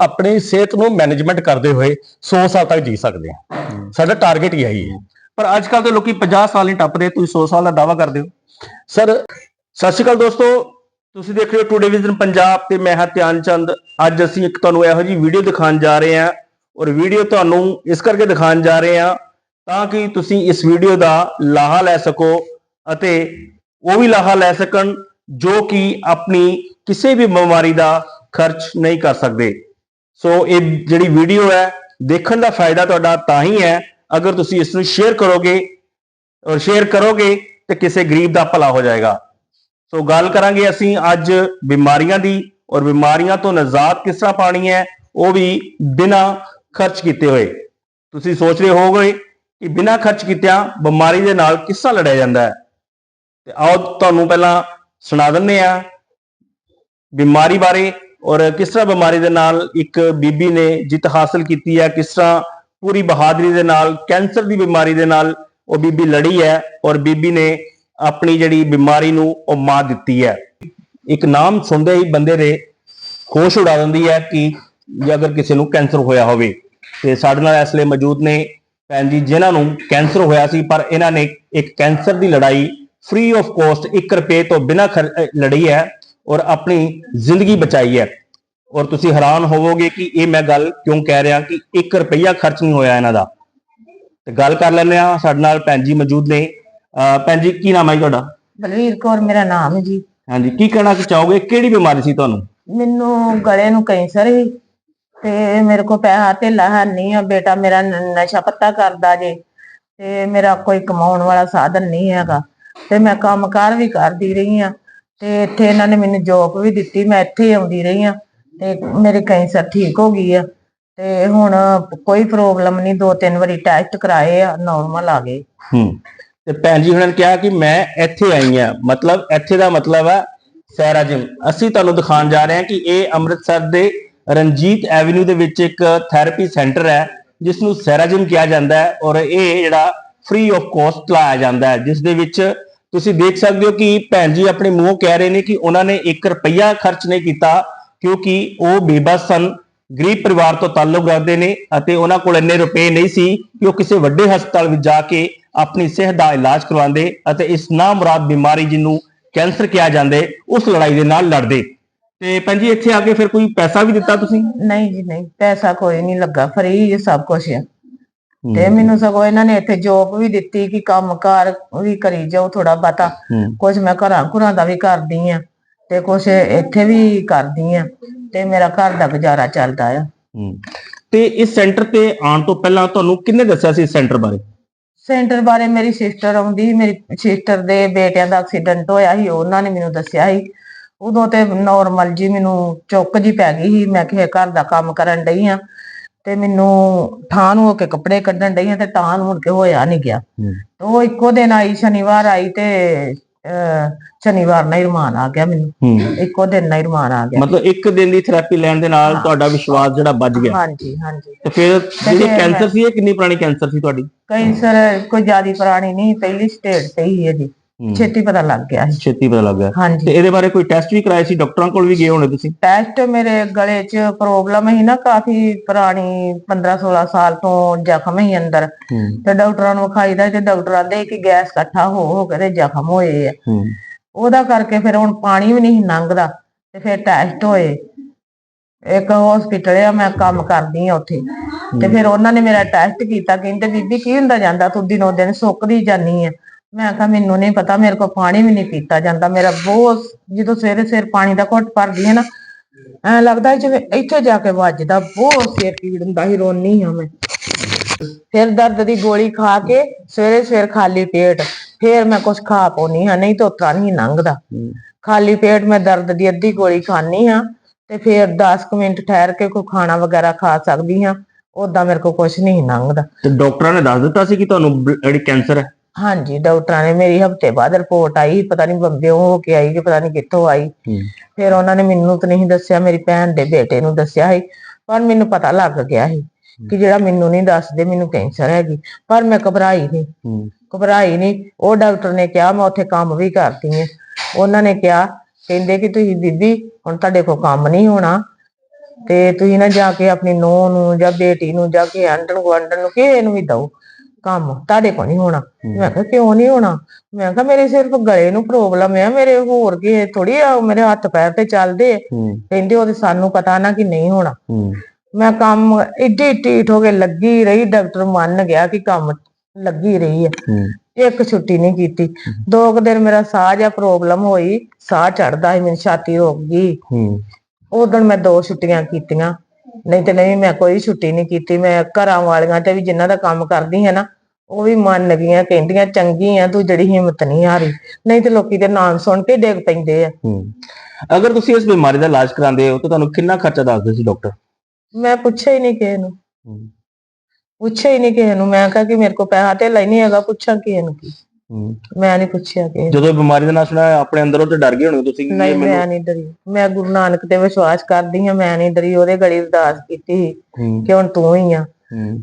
ਆਪਣੀ ਸਿਹਤ ਨੂੰ ਮੈਨੇਜਮੈਂਟ ਕਰਦੇ ਹੋਏ 100 ਸਾਲ ਤੱਕ ਜੀ ਸਕਦੇ ਹਾਂ। ਸਾਡਾ ਟਾਰਗੇਟ ਹੀ ਇਹੀ ਹੈ। ਪਰ ਅੱਜ ਕੱਲ ਤੇ ਲੋਕੀ 50 ਸਾਲ ਨਹੀਂ ਟੱਪਦੇ ਤੁਸੀਂ 100 ਸਾਲ ਦਾ ਦਾਵਾ ਕਰਦੇ ਹੋ। ਸਰ ਸਤਿ ਸ਼੍ਰੀ ਅਕਾਲ ਦੋਸਤੋ। ਤੁਸੀਂ ਦੇਖ ਰਹੇ ਹੋ ਟੂਡੇ ਵਿਜ਼ਨ ਪੰਜਾਬ ਤੇ ਮੈਂ ਹਾਂ ਧਿਆਨ ਚੰਦ। ਅੱਜ ਅਸੀਂ ਇੱਕ ਤੁਹਾਨੂੰ ਇਹੋ ਜਿਹੀ ਵੀਡੀਓ ਦਿਖਾਉਣ ਜਾ ਰਹੇ ਹਾਂ ਔਰ ਵੀਡੀਓ ਤੁਹਾਨੂੰ ਇਸ ਕਰਕੇ ਦਿਖਾਉਣ ਜਾ ਰਹੇ ਹਾਂ ਤਾਂ ਕਿ ਤੁਸੀਂ ਇਸ ਵੀਡੀਓ ਦਾ ਲਾਹਾ ਲੈ ਸਕੋ ਅਤੇ ਉਹ ਵੀ ਲਾਹਾ ਲੈ ਸਕਣ ਜੋ ਕਿ ਆਪਣੀ ਕਿਸੇ ਵੀ ਬਿਮਾਰੀ ਦਾ ਖਰਚ ਨਹੀਂ ਕਰ ਸਕਦੇ। ਸੋ ਇਹ ਜਿਹੜੀ ਵੀਡੀਓ ਹੈ, ਦੇਖਣ ਦਾ ਫਾਇਦਾ ਤੁਹਾਡਾ ਤਾਂ ਹੀ ਹੈ, ਅਗਰ ਤੁਸੀਂ ਇਸ ਨੂੰ ਸ਼ੇਅਰ ਕਰੋਗੇ ਔਰ ਸ਼ੇਅਰ ਕਰੋਗੇ, ਤੇ ਕਿਸੇ ਗਰੀਬ ਦਾ ਭਲਾ ਹੋ ਜਾਏਗਾ। ਸੋ ਗੱਲ ਕਰਾਂਗੇ ਅਸੀਂ ਅੱਜ ਬਿਮਾਰੀਆਂ ਦੀ, ਔਰ ਬਿਮਾਰੀਆਂ ਤੋਂ ਨਜਾਤ ਕਿਸ ਤਰ੍ਹਾਂ ਪਾਣੀ ਹੈ, ਉਹ ਵੀ ਬਿਨਾਂ ਖਰਚ ਕੀਤੇ ਹੋਏ। ਤੁਸੀਂ ਸੋਚ ਰਹੇ ਹੋਵੋਗੇ ਕਿ ਬਿਨਾਂ ਖਰਚ ਕੀਤਿਆਂ ਬਿਮਾਰੀ ਦੇ ਨਾਲ ਕਿਸ ਤਰ੍ਹਾਂ ਲੜਿਆ ਜਾਂਦਾ ਹੈ? ਤੇ ਆਓ ਤੁਹਾਨੂੰ ਪਹਿਲਾਂ ਸੁਣਾ ਦਿੰਦੇ ਆ ਬਿਮਾਰੀ ਬਾਰੇ ਔਰ ਕਿਸ ਤਰ੍ਹਾਂ ਬਿਮਾਰੀ ਦੇ ਨਾਲ ਇੱਕ ਬੀਬੀ ਨੇ ਜਿੱਤ ਹਾਸਲ ਕੀਤੀ ਹੈ, ਕਿਸ ਤਰ੍ਹਾਂ ਪੂਰੀ ਬਹਾਦਰੀ ਦੇ ਨਾਲ, ਕੈਂਸਰ ਦੀ ਬਿਮਾਰੀ ਦੇ ਨਾਲ ਉਹ ਬੀਬੀ ਲੜੀ ਹੈ ਔਰ ਬੀਬੀ ਨੇ ਆਪਣੀ ਜਿਹੜੀ ਬਿਮਾਰੀ ਨੂੰ ਉਹ ਮਾਤ ਦਿੱਤੀ ਹੈ। ਇੱਕ ਨਾਮ ਸੁਣਦੇ ਹੀ ਬੰਦੇ ਦੇ ਹੋਸ਼ ਉਡਾ ਦਿੰਦੀ ਹੈ ਕਿ ਜੇ ਅਗਰ ਕਿਸੇ ਨੂੰ ਕੈਂਸਰ ਹੋਇਆ ਹੋਵੇ, ਤੇ ਸਾਡੇ ਨਾਲ ਇਸ ਲਈ ਮੌਜੂਦ ਨੇ ਭੈਣ ਜੀ ਜਿਨ੍ਹਾਂ ਨੂੰ ਕੈਂਸਰ ਹੋਇਆ ਸੀ, ਪਰ ਇਹਨਾਂ ਨੇ ਇੱਕ ਕੈਂਸਰ ਦੀ ਲੜਾਈ ਫ੍ਰੀ ਆਫ ਕੋਸਟ 1 ਰੁਪਏ ਤੋਂ ਬਿਨਾਂ ਖਰ- ਲੜੀ ਹੈ। ਔਰ ਆਪਣੀ ਜ਼ਿੰਦਗੀ ਬਚਾਈ ਹੈ। ਔਰ ਤੁਸੀਂ ਹੈਰਾਨ ਹੋਵੋਗੇ ਕਿ ਇਹ ਮੈਂ ਗੱਲ ਕਿਉਂ ਕਹਿ ਰਿਹਾ ਕਿ 1 ਰੁਪਈਆ ਖਰਚ ਨਹੀਂ ਹੋਇਆ ਇਹਨਾਂ ਦਾ। ਤੇ ਗੱਲ ਕਰ ਲੈਂਦੇ ਆ ਸਾਡੇ ਨਾਲ ਭੈਣ ਜੀ ਮੌਜੂਦ ਨੇ। ਭੈਣ ਜੀ ਕੀ ਨਾਮ ਹੈ ਤੁਹਾਡਾ? ਬਲਵੀਰ ਕੌਰ ਮੇਰਾ ਨਾਮ ਹੈ ਜੀ। ਹਾਂਜੀ ਕੀ ਕਹਿਣਾ ਚਾਹੋਗੇ? ਕਿਹੜੀ ਬਿਮਾਰੀ ਸੀ ਤੁਹਾਨੂੰ? ਮੈਨੂੰ ਗਲੇ ਨੂੰ ਕੈਂਸਰ ਸੀ ਤੇ ਮੇਰੇ ਕੋ ਪੈਸਾ ਧੇਲਾ ਹੈ ਨਹੀਂ ਆ ਬੇਟਾ ਮੇਰਾ ਨਸ਼ਾ ਪੱਤਾ ਕਰਦਾ ਜੇ ਤੇ ਮੇਰਾ ਕੋਈ ਕਮਾਉਣ ਵਾਲਾ ਸਾਧਨ ਨਹੀਂ ਹੈਗਾ। ਤੇ ਮੈਂ ਕੰਮਕਾਰ ਵੀ ਕਰਦੀ ਰਹੀ ਆ ਤੇ ਇੱਥੇ ਇਹਨਾਂ ਨੇ ਮੈਨੂੰ ਜੋਬ ਵੀ ਦਿੱਤੀ, ਮੈਂ ਇੱਥੇ ਹੀ ਆਉਂਦੀ ਰਹੀ ਆ ਤੇ ਮੇਰੇ ਕੈਂਸਰ ਠੀਕ ਹੋ ਗਈ ਆ। ਤੇ ਹੁਣ ਕੋਈ ਪ੍ਰੋਬਲਮ ਨਹੀਂ, ਦੋ ਤਿੰਨ ਵਾਰੀ ਟੈਸਟ ਕਰਾਏ ਆ ਨਾਰਮਲ ਆ ਗਏ। ਹੂੰ, ਤੇ ਭੈਣ ਜੀ ਹੁਣਾਂ ਨੇ ਕਿਹਾ ਕਿ ਮੈਂ ਇੱਥੇ ਆਈ ਹਾਂ, ਮਤਲਬ ਇੱਥੇ ਦਾ ਮਤਲਬ ਆ ਸੈਰਾ ਜਿਮ ਅਸੀਂ ਤੁਹਾਨੂੰ ਦਿਖਾਉਣ ਜਾ ਰਹੇ ਹਾਂ ਕਿ ਇਹ ਅੰਮ੍ਰਿਤਸਰ ਦੇ ਰਣਜੀਤ ਐਵਨਿਊ ਦੇ ਵਿੱਚ ਇੱਕ ਥੈਰੇਪੀ ਸੈਂਟਰ ਹੈ ਜਿਸ ਨੂੰ ਸੈਰਾ ਜਿਮ ਕਿਹਾ ਜਾਂਦਾ ਹੈ ਔਰ ਇਹ ਜਿਹੜਾ ਫ੍ਰੀ ਆਫ ਕੋਸਟ ਲਾਇਆ ਜਾਂਦਾ ਹੈ, ਜਿਸ ਦੇ ਵਿੱਚ ਤੁਸੀਂ ਦੇਖ ਸਕਦੇ ਹੋ ਕਿ ਭੈਣ ਜੀ ਆਪਣੇ ਮੂੰਹ ਕਹਿ ਰਹੇ ਨੇ ਕਿ ਉਹਨਾਂ ਨੇ 1 ਰੁਪਈਆ ਖਰਚ ਨਹੀਂ ਕੀਤਾ, ਕਿਉਂਕਿ ਉਹ ਬੇਬਸ ਸਨ, ਗਰੀਬ ਪਰਿਵਾਰ ਤੋਂ ਤਾਲੁਕ ਰੱਖਦੇ ਨੇ ਅਤੇ ਉਹਨਾਂ ਕੋਲ ਇੰਨੇ ਰੁਪਏ ਨਹੀਂ ਸੀ ਕਿ ਉਹ ਕਿਸੇ ਵੱਡੇ ਹਸਪਤਾਲ ਵਿੱਚ ਜਾ ਕੇ ਆਪਣੀ ਸਿਹਤ ਦਾ ਇਲਾਜ ਕਰਵਾਉਂਦੇ ਅਤੇ ਇਸ ਨਾਮੁਰਾਦ ਬਿਮਾਰੀ ਜਿਹਨੂੰ ਕੈਂਸਰ ਕਿਹਾ ਜਾਂਦੇ ਉਸ ਲੜਾਈ ਦੇ ਨਾਲ ਲੜਦੇ। ਤੇ ਭੈਣ ਜੀ ਇੱਥੇ ਆ ਕੇ ਫਿਰ ਕੋਈ ਪੈਸਾ ਵੀ ਦਿੱਤਾ ਤੁਸੀਂ? ਨਹੀਂ ਜੀ, ਨਹੀਂ, ਪੈਸਾ ਕੋਈ ਨਹੀਂ ਲੱਗਾ, ਫਰੀ ਇਹ ਸਭ ਕੁਝ ਹੈ ਤੇ ਮੈਨੂੰ ਸਗੋਂ ਇਹਨਾਂ ਨੇ ਇੱਥੇ ਜੋਬ ਵੀ ਦਿੱਤੀ ਕਿ ਕੰਮਕਾਰ ਵੀ ਕਰੀ ਜਾਓ ਥੋੜਾ ਬਾਤਾ ਕੁਝ ਮੈਂ ਘਰਾਂ ਘੁਰਾਂ ਦਾ ਵੀ ਕਰਦੀ ਆ ਤੇ ਕੁਝ ਇੱਥੇ ਵੀ ਕਰਦੀ ਆ ਤੇ ਮੇਰਾ ਘਰ ਦਾ ਗੁਜ਼ਾਰਾ ਚੱਲਦਾ ਆ। ਤੇ ਇਸ ਸੈਂਟਰ ਤੇ ਆਉਣ ਤੋਂ ਪਹਿਲਾਂ ਤੁਹਾਨੂੰ ਕਿੰਨੇ ਦੱਸਿਆ ਸੀ ਸੈਂਟਰ ਬਾਰੇ? ਸੈਂਟਰ ਬਾਰੇ ਮੇਰੀ ਸਿਸਟਰ ਆਉਂਦੀ ਮੇਰੀ ਸਿਸਟਰ ਦੇ ਬੇਟਿਆਂ ਦਾ ਐਕਸੀਡੈਂਟ ਹੋਇਆ ਸੀ ਉਹਨਾਂ ਨੇ ਮੈਨੂੰ ਦੱਸਿਆ ਸੀ। ਉਦੋਂ ਤੇ ਨਾਰਮਲ ਜੀ ਮੈਨੂੰ ਚੁੱਕ ਜੀ ਪੈ ਗਈ ਸੀ ਮੈਂ ਕਿਹਾ ਘਰ ਦਾ ਕੰਮ ਕਰਨ ਡਈ ਆ। ਤੇ ਮੈਨੂੰ ਠਾਂ ਨੂੰ ਹੋ ਕੇ ਕੱਪੜੇ ਕੱਢਣ ਡਈ ਤੇ ਤਾਂ ਨੂੰ ਮੁੜ ਕੇ ਹੋਇਆ ਨਹੀਂ ਗਿਆ। ਉਹ ਇੱਕੋ ਦਿਨ ਆਈ ਸ਼ਨੀਵਾਰ ਆਈ ਤੇ ਸ਼ਨੀਵਾਰ ਨਾਲ ਹੀ ਰਮਾਨ ਆ ਗਿਆ ਮੈਨੂੰ। ਇੱਕੋ ਦਿਨ ਨਾਲ ਹੀ ਰਮਾਨ ਆ ਗਿਆ। ਮਤਲਬ ਇੱਕ ਦਿਨ ਦੀ ਥੈਰੇਪੀ ਲੈਣ ਦੇ ਨਾਲ ਤੁਹਾਡਾ ਵਿਸ਼ਵਾਸ ਜਿਹੜਾ ਵੱਜ ਗਿਆ। ਹਾਂਜੀ ਹਾਂਜੀ। ਤੇ ਫਿਰ ਜਿਹੜੀ ਕੈਂਸਰ ਸੀ ਇਹ ਕਿੰਨੀ ਪੁਰਾਣੀ ਕੈਂਸਰ ਸੀ ਤੁਹਾਡੀ? ਕੈਂਸਰ ਕੋਈ ਜ਼ਿਆਦੀ ਪੁਰਾਣੀ ਨਹੀਂ ਪਹਿਲੀ ਸਟੇਜ ਤੇ ਹੀ ਹੈ ਜੀ। ਛੇਤੀ ਪਤਾ ਲੱਗ ਗਿਆ ਸੀ। ਛੇਤੀ ਪਤਾ ਲੱਗ ਗਿਆ। ਤੇ ਇਹਦੇ ਬਾਰੇ ਕੋਈ ਟੈਸਟ ਵੀ ਕਰਾਏ ਸੀ? ਡਾਕਟਰਾਂ ਕੋਲ ਵੀ ਗਏ ਹੋਣੇ ਤੁਸੀਂ? ਟੈਸਟ ਮੇਰੇ ਗਲੇ 'ਚ ਪ੍ਰੋਬਲਮ ਸੀ ਨਾ ਕਾਫੀ ਪੁਰਾਣੀ 15 16 ਸਾਲ ਤੋਂ ਜ਼ਖਮ ਹੀ ਅੰਦਰ। ਹੂੰ। ਤੇ ਡਾਕਟਰਾਂ ਨੂੰ ਵਿਖਾਈਦਾ ਤੇ ਡਾਕਟਰ ਆਂਦੇ ਕਿ ਗੈਸ ਇਕੱਠਾ ਹੋ ਹੋ ਕੇ ਤੇ ਜ਼ਖਮ ਹੋਏ ਆ। ਹੂੰ। ਉਹਦਾ ਕਰਕੇ ਫਿਰ ਹੁਣ ਪਾਣੀ ਵੀ ਨਹੀਂ ਲੰਘਦਾ ਤੇ ਫਿਰ ਟੈਸਟ ਹੋਏ। ਇੱਕ ਹਸਪੀਟਲ ਆ ਮੈਂ ਕੰਮ ਕਰਦੀ ਆ ਉੱਥੇ। ਤੇ ਫਿਰ ਉਹਨਾਂ ਨੇ ਮੇਰਾ ਟੈਸਟ ਕੀਤਾ ਕਹਿੰਦੇ ਬੀਬੀ ਕੀ ਹੁੰਦਾ ਜਾਂਦਾ? ਤੂੰ ਦਿਨੋਂ ਦਿਨ ਸੁੱਕਦੀ ਜਾਨੀ ਆ। ਮੈਂ ਕਿਹਾ ਮੈਨੂੰ ਨਹੀਂ ਪਤਾ ਮੇਰੇ ਕੋਲ ਪਾਣੀ ਵੀ ਨਹੀਂ ਪੀਤਾ ਜਾਂਦਾ। ਮੇਰਾ ਬਹੁਤ ਜਦੋਂ ਸਵੇਰੇ ਸਵੇਰ ਪਾਣੀ ਦਾ ਘੁੱਟ ਭਰਦੀ ਆ ਨਾ ਐ ਲੱਗਦਾ ਜਿਵੇਂ ਇੱਥੇ ਜਾ ਕੇ ਵੱਜਦਾ। ਬਹੁਤ ਸਿਰ ਪੀੜ ਹੁੰਦਾ ਸੀ ਰੋਨੀ ਆ ਮੈਂ। ਫਿਰ ਦਰਦ ਦੀ ਗੋਲੀ ਖਾ ਕੇ ਸਵੇਰੇ ਸਵੇਰ ਖਾਲੀ ਪੇਟ ਫਿਰ ਮੈਂ ਕੁਝ ਖਾ ਪਾਉਣੀ ਹਾਂ ਨਹੀਂ ਤਾਂ ਉਤਰਾ ਨਹੀਂ ਲੰਘਦਾ। ਖਾਲੀ ਪੇਟ ਮੈਂ ਦਰਦ ਦੀ ਅੱਧੀ ਗੋਲੀ ਖਾਣੀ ਹਾਂ ਤੇ ਫਿਰ 10 ਕੁ ਮਿੰਟ ਠਹਿਰ ਕੇ ਕੋਈ ਖਾਣਾ ਵਗੈਰਾ ਖਾ ਸਕਦੀ ਹਾਂ ਉਦਾਂ ਮੇਰੇ ਕੋਲ ਕੁਝ ਨਹੀਂ ਲੰਘਦਾ। ਤੇ ਡਾਕਟਰਾਂ ਨੇ ਦੱਸ ਦਿੱਤਾ ਸੀ ਕਿ ਤੁਹਾਨੂੰ ਜਿਹੜੀ ਕੈਂਸਰ ਹੈ? ਹਾਂਜੀ ਡਾਕਟਰਾਂ ਨੇ ਮੇਰੀ ਹਫ਼ਤੇ ਬਾਅਦ ਰਿਪੋਰਟ ਆਈ ਪਤਾ ਨਹੀਂ ਬੰਬਿਓ ਹੋ ਕੇ ਆਈ ਕਿ ਪਤਾ ਨਹੀਂ ਕਿੱਥੋਂ ਆਈ। ਫਿਰ ਉਹਨਾਂ ਨੇ ਮੈਨੂੰ ਤਾਂ ਨਹੀਂ ਦੱਸਿਆ ਮੇਰੀ ਭੈਣ ਦੇ ਬੇਟੇ ਨੂੰ ਦੱਸਿਆ ਸੀ ਪਰ ਮੈਨੂੰ ਪਤਾ ਲੱਗ ਗਿਆ ਸੀ ਕਿ ਜਿਹੜਾ ਮੈਨੂੰ ਨਹੀਂ ਦੱਸਦੇ ਮੈਨੂੰ ਕੈਂਸਰ ਹੈਗੀ ਪਰ ਮੈਂ ਘਬਰਾਈ ਨਹੀਂ ਘਬਰਾਈ ਨਹੀਂ ਉਹ ਡਾਕਟਰ ਨੇ ਕਿਹਾ ਮੈਂ ਉੱਥੇ ਕੰਮ ਵੀ ਕਰਦੀ ਹਾਂ ਉਹਨਾਂ ਨੇ ਕਿਹਾ ਕਹਿੰਦੇ ਕਿ ਤੁਸੀਂ ਬੀਬੀ ਹੁਣ ਤੁਹਾਡੇ ਕੋਲ ਕੰਮ ਨਹੀਂ ਹੋਣਾ ਤੇ ਤੁਸੀਂ ਨਾ ਜਾ ਕੇ ਆਪਣੀ ਨੂੰਹ ਨੂੰ ਜਾਂ ਬੇਟੀ ਨੂੰ ਜਾਂ ਕੇ ਆਂਢਣ ਗੁਆਂਢਣ ਨੂੰ ਕਿਸੇ ਨੂੰ ਵੀ ਦਓ। ਕੰਮ ਤੁਹਾਡੇ ਕੋਲ ਨਹੀਂ ਹੋਣਾ। ਮੈਂ ਕਿਹਾ ਕਿਉਂ ਨਹੀਂ ਹੋਣਾ? ਮੈਂ ਕਿਹਾ ਮੇਰੇ ਸਿਰਫ ਗਲੇ ਨੂੰ ਪ੍ਰੋਬਲਮ ਆ ਮੇਰੇ ਹੋਰ ਕੀ ਥੋੜੀ ਆ ਮੇਰੇ ਹੱਥ ਪੈਰ ਤੇ ਚੱਲਦੇ। ਹੂੰ। ਕਹਿੰਦੇ ਉਹਦੇ ਸਾਨੂੰ ਪਤਾ ਨਾ ਕਿ ਨਹੀਂ ਹੋਣਾ। ਹੂੰ। ਮੈਂ ਕੰਮ ਏਡੀ ਢੀਠ ਹੋ ਕੇ ਲੱਗੀ ਰਹੀ ਡਾਕਟਰ ਮੰਨ ਗਿਆ ਕਿ ਕੰਮ ਲੱਗੀ ਰਹੀ ਹੈ ਹੂੰ। ਇੱਕ ਛੁੱਟੀ ਨਹੀਂ ਕੀਤੀ। ਦੋ ਕੁ ਦਿਨ ਮੇਰਾ ਸਾਹ ਜਾਂ ਪ੍ਰੋਬਲਮ ਹੋਈ ਸਾਹ ਚੜਦਾ ਸੀ ਮੈਨੂੰ ਛਾਤੀ ਰੋਕ ਗਈ। ਹੂੰ। ਉਦੋਂ ਮੈਂ ਦੋ ਛੁੱਟੀਆਂ ਕੀਤੀਆਂ। ਨਹੀਂ ਤੇ ਨਹੀਂ ਮੈਂ ਕੋਈ ਛੁੱਟੀ ਨਹੀਂ ਕੀਤੀ ਮੈਂ ਘਰਾਂ ਵਾਲੀਆਂ ਤੇ ਵੀ ਜਿਨ੍ਹਾਂ ਦਾ ਕੰਮ ਕਰਦੀ ਹੈ ਨਾ ਉਹ ਵੀ ਮੰਨ ਗਈਆਂ ਕਹਿੰਦੀਆਂ ਚੰਗੀ ਆ ਤੂੰ ਜਿਹੜੀ ਹਿੰਮਤ ਨਹੀਂ ਹਾਰੀ। ਨਹੀਂ ਤੇ ਲੋਕੀ ਦੇ ਨਾਮ ਸੁਣ ਕੇ ਡਿੱਗ ਪੈਂਦੇ ਆ। ਹੂੰ। ਅਗਰ ਤੁਸੀਂ ਇਸ ਬਿਮਾਰੀ ਦਾ ਇਲਾਜ ਕਰਾਉਂਦੇ ਹੋ ਤਾਂ ਤੁਹਾਨੂੰ ਕਿੰਨਾ ਖਰਚਾ ਦੱਸਦੇ ਸੀ ਡਾਕਟਰ? ਮੈਂ ਪੁੱਛਿਆ ਹੀ ਨਹੀਂ ਕਿਸੇ ਨੂੰ। ਹੂੰ। ਪੁੱਛਿਆ ਹੀ ਨਹੀਂ ਕਿਸੇ ਨੂੰ। ਮੈਂ ਕਿਹਾ ਕਿ ਮੇਰੇ ਕੋਲ ਪੈਸਾ ਤੇ ਨਹੀਂ ਹੈਗਾ ਪੁੱਛਾਂ ਕਿਸੇ ਨੂੰ ਕੀ। ਮੈਂ ਨਹੀਂ ਪੁੱਛਿਆ ਨੂੰ। ਜਦੋਂ ਬਿਮਾਰੀ ਦਾ ਨਾਂ ਸੁਣਿਆ ਆਪਣੇ ਅੰਦਰੋਂ ਤੇ ਡਰ ਗਏ ਹੋਣੇ ਤੁਸੀਂ ਕਿ ਨਹੀਂ ਮੈਂ ਨਹੀਂ ਡਰੀ। ਮੈਂ ਗੁਰੂ ਨਾਨਕ ਤੇ ਵਿਸ਼ਵਾਸ ਕਰਦੀ ਹਾਂ ਮੈਂ ਨਹੀਂ ਡਰੀ। ਉਹਦੇ ਗੜੀ ਅਰਦਾਸ ਕੀਤੀ ਸੀ ਕਿ ਹੁਣ ਤੂੰ ਹੀ ਆ।